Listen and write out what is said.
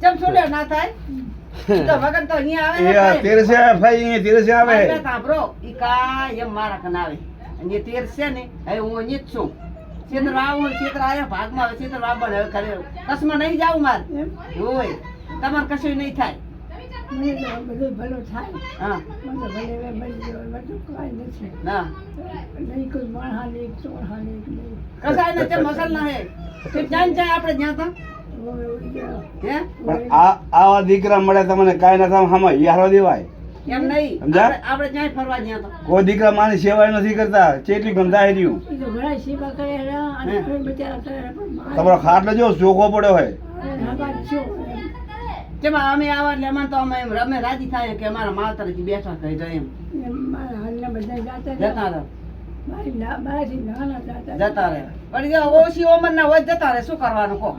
ચમ છોડ્યો ના થાય તો વગર તો અહીંયા આવે એ ને આ ભાઈ. તેરસે ભાઈ અહીંયા તેરસે આવે. સાંભળો ઈ કાંઈ એમ મારા કન આવે. અને એ ને હવે હું અહીં જ છું. છેતર આવું ને આયા ભાગમાં હવે છેતર વાપણ હવે કરે કસમાં નહીં જાવું મારે. હોય તમારે કશું નહીં થાય. બધું ભલું થાય. હા. ભલે બધું કાંઈ નથી. ના નહીં કોઈ માણ હાલે ચોર હાલે કસાય ને તે મસલ ના હે તે જાણ જાય આપણે જ્યાં તા. હવે ઉડી ગયા હે પણ આ આવા દીકરા મળે તમને કાંઈ ના થાય હામાં યારો દેવાય. એમ નહીં? આપણે ક્યાંય ફરવા જ્યાં કોઈ દીકરા માની સેવા નથી કરતા. ચેટલી ગંધાઈ રહ્યું. તમારો ખાટલો જો ચોખ્ખો પડ્યો હોય. જેમાં અમે આવા એટલે તો અમે એમ રમે રાજી થાય કે અમારા માવતર બેઠા થઈ જાય એમ. જાતા જતા રહે. જાતા રહે. પણ ઓછી ઓમર ના હોય જતા રહે. શું કરવાનું કહો.